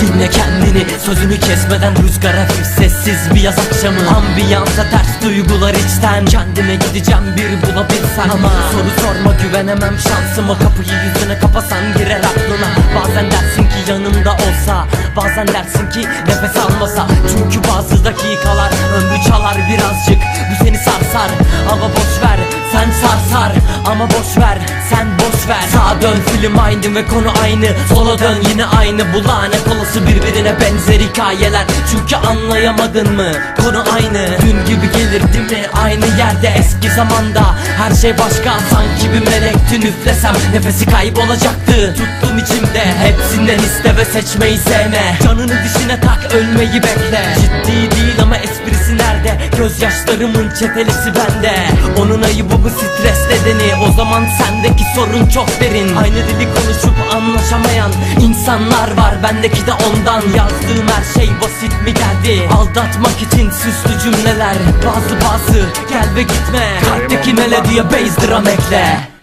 Dinle kendini sözünü kesmeden rüzgar hafif sessiz bir yaz akşamı. Ambiyansa ters duygular içten. Kendime gideceğim bir bulabilsen. Ama soru sorma güvenemem şansıma. Kapıyı yüzüne kapasan girer aklına. Bazen dersin ki yanımda olsa Bazen dersin ki nefes almasa. Çünkü bazı dakikalar ömrü çalar birazcık. Bu seni sarsar. Ama boş sarsar ama boş ver Sen boş ver. Sağa dön film aynı ve konu aynı. Sola dön yine aynı. Bu lanet olası birbirine benzer hikayeler. Çünkü anlayamadın mı? Konu aynı. Dün gibi gelir değil mi? Aynı yerde eski zamanda. Her şey başka. Sanki bir melekti Üflesem nefesi kaybolacaktı. Tuttum içimde hepsinden iste ve seçmeyi sevme. Canını dişine tak ölmeyi bekle. Ciddi değil ama nerede Gözyaşlarımın çetelesi bende. Onun ayıbı bu stres nedeni O zaman sendeki sorun çok derin. Aynı dili konuşup anlaşamayan insanlar var. Bendeki de ondan. Yazdığım her şey basit mi geldi? Aldatmak için süslü cümleler. Bazı bazı gel ve gitme. Kalpteki melodiye bass drum ekle